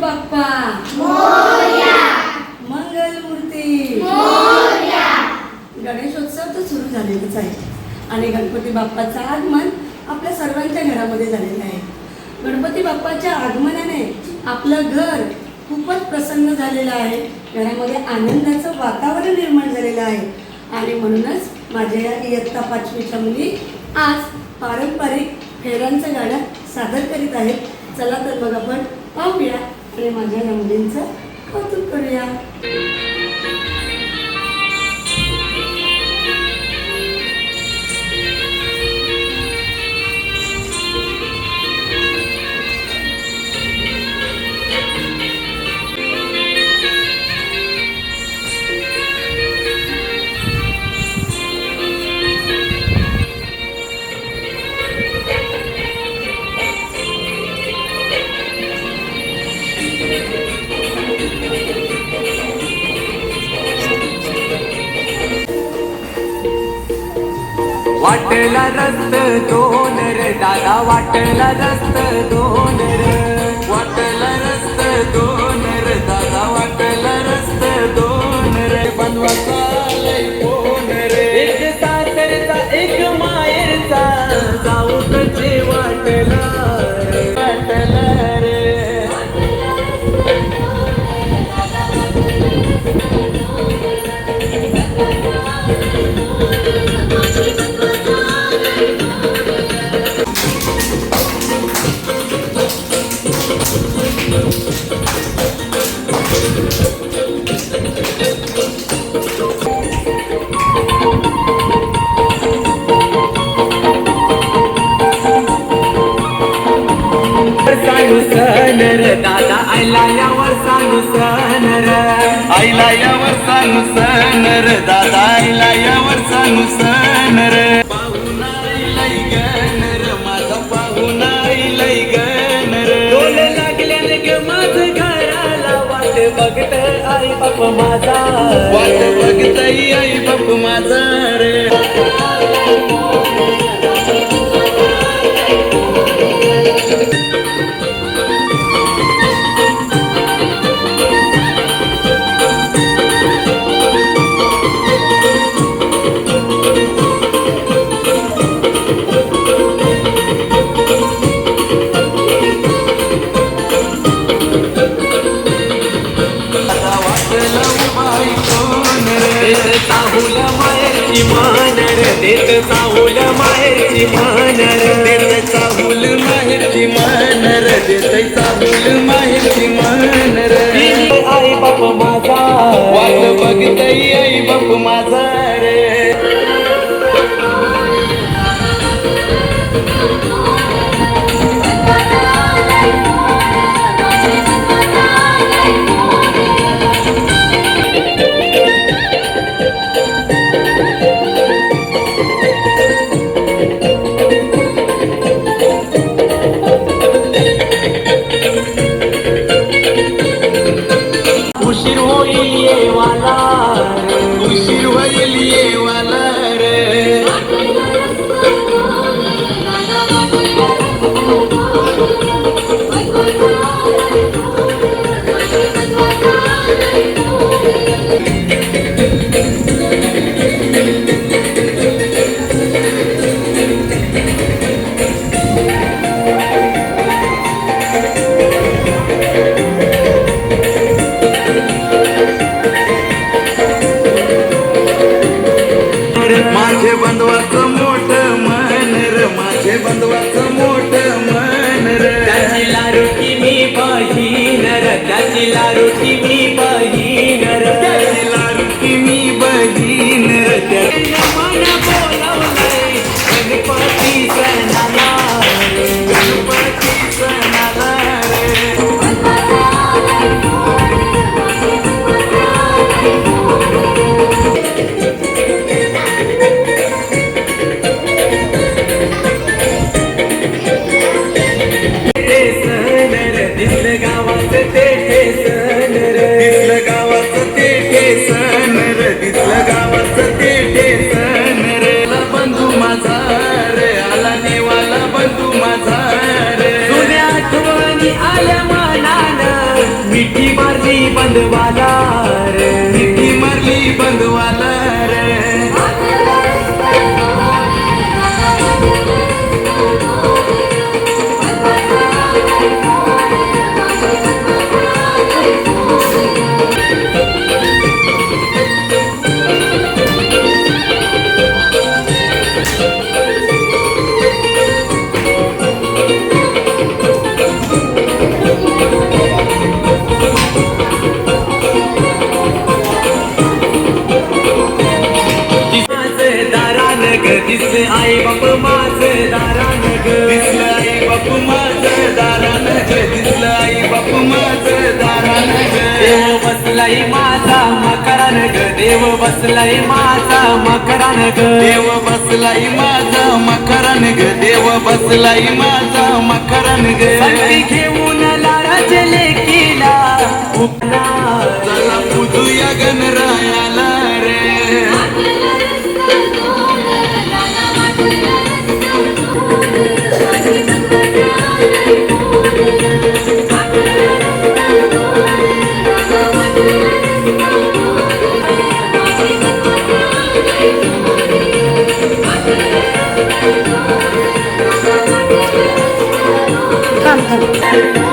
बाप्पा? मंगल मूर्ती. गणेशोत्सव तर सुरू झालेलाच आहे. आणि गणपती बाप्पाचं आगमन आपल्या सर्वांच्या घरामध्ये झालेलं आहे. गणपती बाप्पाच्या आगमनाने आपलं घर खूपच प्रसन्न झालेलं आहे. घरामध्ये आनंदाचं वातावरण निर्माण झालेलं आहे. आणि म्हणूनच माझ्या या इयत्ता पाचवीच्या मुली आज पारंपरिक फेऱ्यांचं गाणं सादर करीत आहेत. चला तर मग आपण पाहूया आपल्या माझ्या या मुलींचं कौतुक करूया. वाटला रस्त दोन रे दादा वाटला रस्त दोन दादा आयला यावर सांगू सनर आईला यावर सांगू सनर दादा आईला यावर सांगू सनर बाप माझा वाट बघत आई बाप माझा. देत साहुल माहेरची मानर देत साहुल माहेरची मानर देत साहुल माहेरची मानर देत साहुल माहेरची मानर आई बाप माझा वाट बघतई आई बाप माझा रे माझे बंधवाच मोठ मन र माझे बंधवाच मोठ मन र. त्याची लारुटी मी बहीण र त्याची लारुटी मी बहीण र. बंदवाला रे आई बाप माझं दारान ग. दिसलं आई बाप माझं दारान ग. दिसलं आई बाप माझं दारान ग. देव बसलाई माझा मकरान ग. देव बसलाई माझा मकरान ग. देव बसलाई माझा मकरान ग. देव बसलाई माझा मकरान ग. घेऊन Come, come.